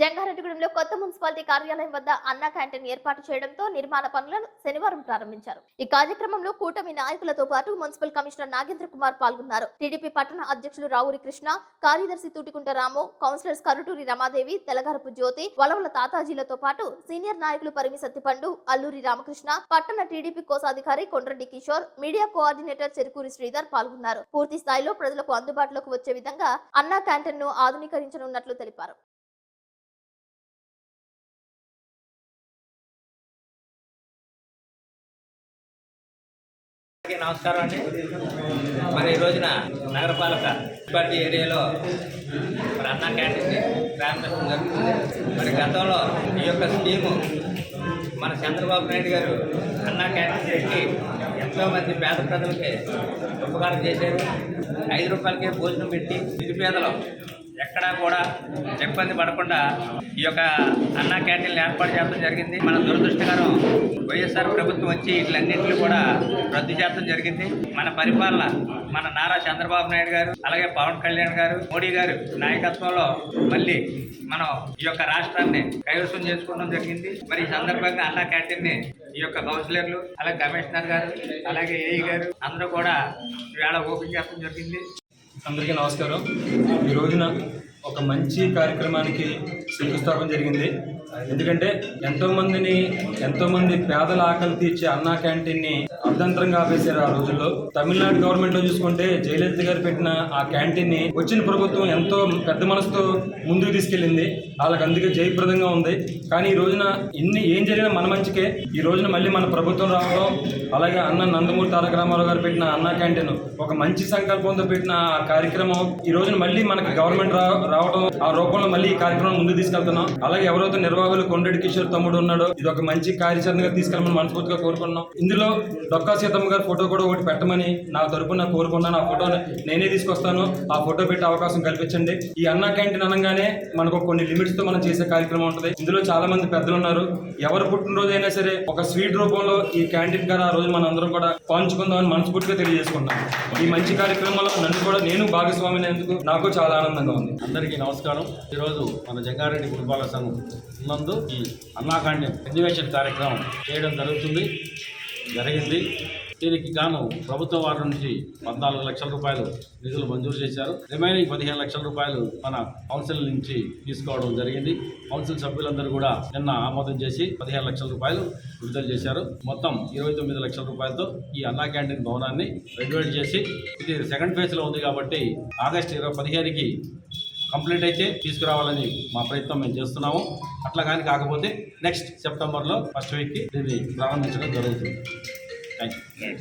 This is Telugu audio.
జంగారెడ్డిగూడెంలో కొత్త మున్సిపాలిటీ కార్యాలయం వద్ద అన్నా క్యాంటీన్ ఏర్పాటు చేయడంతో నిర్మాణ పనులను శనివారం ప్రారంభించారు. ఈ కార్యక్రమంలో కూటమి నాయకులతో పాటు మున్సిపల్ కమిషనర్ నాగేంద్ర కుమార్ పాల్గొన్నారు. టీడీపీ పట్టణ అధ్యక్షులు రావురి కృష్ణ కార్యదర్శి తూటికుంట రాము కౌన్సిలర్స్ కరుటూరి రమాదేవి తెలగరపు జ్యోతి వలవల తాతాజీలతో పాటు సీనియర్ నాయకులు పరిమి సత్తిపండు అల్లూరి రామకృష్ణ పట్టణ టీడీపీ కోశాధికారి కొండ్రెడ్డి కిషోర్ మీడియా కోఆర్డినేటర్ చెరుకూరి శ్రీధర్ పాల్గొన్నారు. పూర్తి స్థాయిలో ప్రజలకు అందుబాటులోకి వచ్చే విధంగా అన్నా క్యాంటీన్ను ఆధునీకరించనున్నట్లు తెలిపారు. అందరికీ నమస్కారం అండి. మరి ఈ రోజున నగరపాలక మున్సిపాలిటీ ఏరియాలో మరి అన్నా క్యాంటీన్ని ప్రారంభించడం జరుగుతుంది. మరి గతంలో ఈ యొక్క స్కీము మన చంద్రబాబు నాయుడు గారు అన్నా క్యాంటీన్ పెట్టి ఎంతోమంది పేద ప్రజలకి ఉపకారం చేశారు. ఐదు రూపాయలకే భోజనం పెట్టి నిరుపేదలు ఎక్కడా కూడా ఇబ్బంది పడకుండా ఈ యొక్క అన్నా క్యాంటీన్లు ఏర్పాటు చేయడం జరిగింది. మన దురదృష్టకరం వైఎస్ఆర్ ప్రభుత్వం వచ్చి వీటిలన్నింటినీ కూడా రద్దు చేయడం జరిగింది. మన పరిపాలన మన నారా చంద్రబాబు నాయుడు గారు అలాగే పవన్ కళ్యాణ్ గారు మోడీ గారు నాయకత్వంలో మళ్ళీ మనం ఈ యొక్క రాష్ట్రాన్ని కైవసం చేసుకోవడం జరిగింది. మరి ఈ సందర్భంగా అన్నా క్యాంటీన్ని ఈ యొక్క కౌన్సిలర్లు అలాగే కమిషనర్ గారు అలాగే ఏఈ గారు అందరూ కూడా ఇవాళ ఓపెన్ చేయడం జరిగింది. అందరికీ నమస్కారం. ఈ రోజున ఒక మంచి కార్యక్రమానికి శంకుస్థాపన జరిగింది. ఎందుకంటే ఎంతోమందిని ఎంతోమంది పేదల ఆకలి తీర్చే అన్నా క్యాంటీన్ని అర్ధంతరంగా ఆపేశారు ఆ రోజుల్లో. తమిళనాడు గవర్నమెంట్లో చూసుకుంటే జయలలిత గారు పెట్టిన ఆ క్యాంటీన్ని వచ్చిన ప్రభుత్వం ఎంతో పెద్ద మనసుతో ముందుకు తీసుకెళ్ళింది. వాళ్ళకి అందుకే జయప్రదంగా ఉంది. కానీ ఈ రోజున ఇన్ని ఏం జరిగినా మన మంచికే. ఈ రోజున మళ్ళీ మన ప్రభుత్వం రావడం అలాగే అన్న నందమూరి తారక రామారావు గారు పెట్టిన అన్నా క్యాంటీన్ ఒక మంచి సంకల్పంతో పెట్టిన ఆ కార్యక్రమం ఈ రోజున మళ్ళీ మనకి గవర్నమెంట్ రావడం ఆ రూపంలో మళ్ళీ ఈ కార్యక్రమం ముందుకు తీసుకెళ్తున్నాం. అలాగే ఎవరైతే నిర్వాహకులు కొండడి కిషోర్ తమ్ముడు ఉన్నాడో ఇది ఒక మంచి కార్యాచరణగా తీసుకెళ్ళమని మనస్ఫూర్తిగా కోరుకున్నాం ఇందులో డొక్క సీతమ్మ గారి ఫోటో కూడా ఒకటి పెట్టమని నా తరపున కోరుకున్నాను ఆ ఫోటో నేనే తీసుకొస్తాను. ఆ ఫోటో పెట్టే అవకాశం కల్పించండి. ఈ అన్నా క్యాంటీన్ అనగానే మనకు కొన్ని లిమిట్స్తో మనం చేసే కార్యక్రమం ఉంటుంది. ఇందులో చాలా మంది పెద్దలు ఉన్నారు. ఎవరు పుట్టినరోజు అయినా సరే ఒక స్వీట్ రూపంలో ఈ క్యాంటీన్ గారు ఆ రోజు మన అందరం కూడా పంచుకుందామని మనస్ఫూర్తిగా తెలియజేసుకున్నాం ఈ మంచి కార్యక్రమంలో నన్ను కూడా నేను భాగస్వామిని అయినందుకు నాకు చాలా ఆనందంగా ఉంది. అందరికీ నమస్కారం. ఈరోజు మన జంగారెడ్డి పురపాలక సంఘం నందు ఈ అన్నాకాండ్యం ఎన్నివేషన్ కార్యక్రమం చేయడం జరుగుతుంది. జరిగింది. దీనికి గాను ప్రభుత్వం వారి నుంచి పద్నాలుగు లక్షల రూపాయలు నిధులు మంజూరు చేశారు. రిమైనింగ్ పదిహేను లక్షల రూపాయలు మన కౌన్సిల్ నుంచి తీసుకోవడం జరిగింది. కౌన్సిల్ సభ్యులందరూ కూడా నిన్న ఆమోదం చేసి పదిహేను లక్షల రూపాయలు విడుదల చేశారు. మొత్తం ఇరవై తొమ్మిది లక్షల రూపాయలతో ఈ అన్నా క్యాంటీన్ భవనాన్ని రెన్యువేట్ చేసి ఇది సెకండ్ ఫేజ్లో ఉంది కాబట్టి ఆగస్టు ఇరవై పదిహేనుకి కంప్లీట్ అయితే తీసుకురావాలని మా ప్రయత్నం మేము చేస్తున్నాము. అట్లా కానీ కాకపోతే నెక్స్ట్ సెప్టెంబర్లో ఫస్ట్ వీక్కి దీన్ని ప్రారంభించడం జరుగుతుంది. Thank you